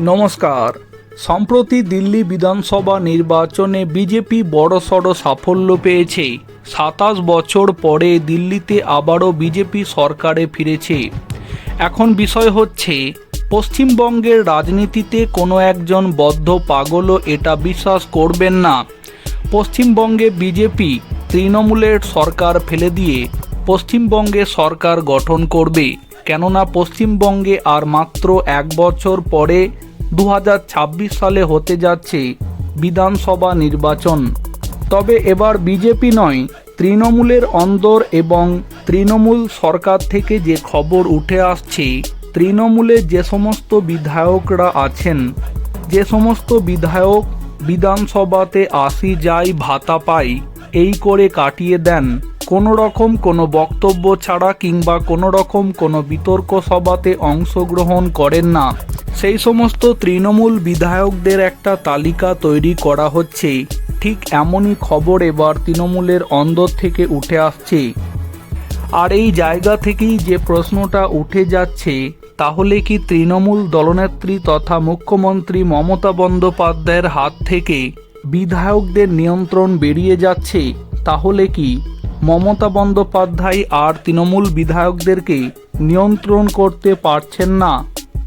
নমস্কার। সম্প্রতি দিল্লি বিধানসভা নির্বাচনে বিজেপি বড়সড় সাফল্য পেয়েছে। সাতাশ বছর পরে দিল্লিতে আবারও বিজেপি সরকারে ফিরেছে। এখন বিষয় হচ্ছে, পশ্চিমবঙ্গের রাজনীতিতে কোনো একজন বদ্ধ পাগলও এটা বিশ্বাস করবেন না। পশ্চিমবঙ্গে বিজেপি তৃণমূলের সরকার ফেলে দিয়ে পশ্চিমবঙ্গে সরকার গঠন করবে। কেননা পশ্চিমবঙ্গে আর মাত্র এক বছর পরে দু হাজার ছাব্বিশ সালে হতে যাচ্ছে বিধানসভা নির্বাচন। তবে এবার বিজেপি নয়, তৃণমূলের অন্দর এবং তৃণমূল সরকার থেকে যে খবর উঠে আসছে তৃণমূলের যে সমস্ত বিধায়করা আছেন, যে সমস্ত বিধায়ক বিধানসভাতে আসি যাই ভাতা পাই, এই করে কাটিয়ে দেন। কোনো রকম কোনো বক্তব্য ছাড়া কিংবা কোনো রকম কোনো বিতর্ক সভাতে অংশগ্রহণ করেন না। সেই সমস্ত তৃণমূল বিধায়কদের একটা তালিকা তৈরি করা হচ্ছে। ঠিক এমনই খবর এবার তৃণমূলের অন্দর থেকে উঠে আসছে। আর এই জায়গা থেকেই যে প্রশ্নটা উঠে যাচ্ছে, তাহলে কি তৃণমূল দলনেত্রী তথা মুখ্যমন্ত্রী মমতা বন্দ্যোপাধ্যায়ের হাত থেকে বিধায়কদের নিয়ন্ত্রণ বেরিয়ে যাচ্ছে? তাহলে কি? মমতা বন্দ্যোপাধ্যায় আর তৃণমূল বিধায়কদেরকে নিয়ন্ত্রণ করতে পারছেন না।